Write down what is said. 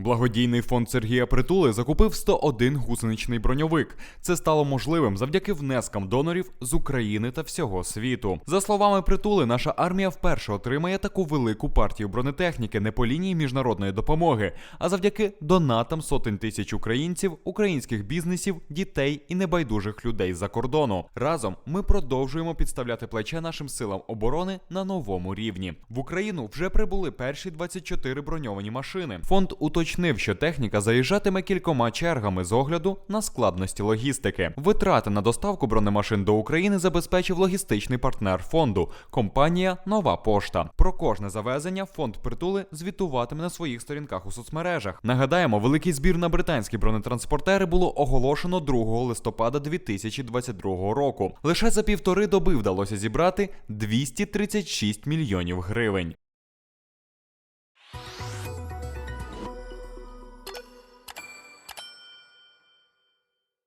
Благодійний фонд Сергія Притули закупив 101 гусеничний броньовик. Це стало можливим завдяки внескам донорів з України та всього світу. За словами Притули, наша армія вперше отримає таку велику партію бронетехніки не по лінії міжнародної допомоги, а завдяки донатам сотень тисяч українців, українських бізнесів, дітей і небайдужих людей з-за кордону. Разом ми продовжуємо підставляти плече нашим силам оборони на новому рівні. В Україну вже прибули перші 24 броньовані машини. Фонд уточнив, що техніка заїжджатиме кількома чергами з огляду на складності логістики. Витрати на доставку бронемашин до України забезпечив логістичний партнер фонду компанія Нова Пошта. Про кожне завезення фонд притули звітуватиме на своїх сторінках у соцмережах. Нагадаємо, великий збір на британські бронетранспортери було оголошено 2 листопада 2022 року. Лише за півтори доби вдалося зібрати 236 мільйонів гривень.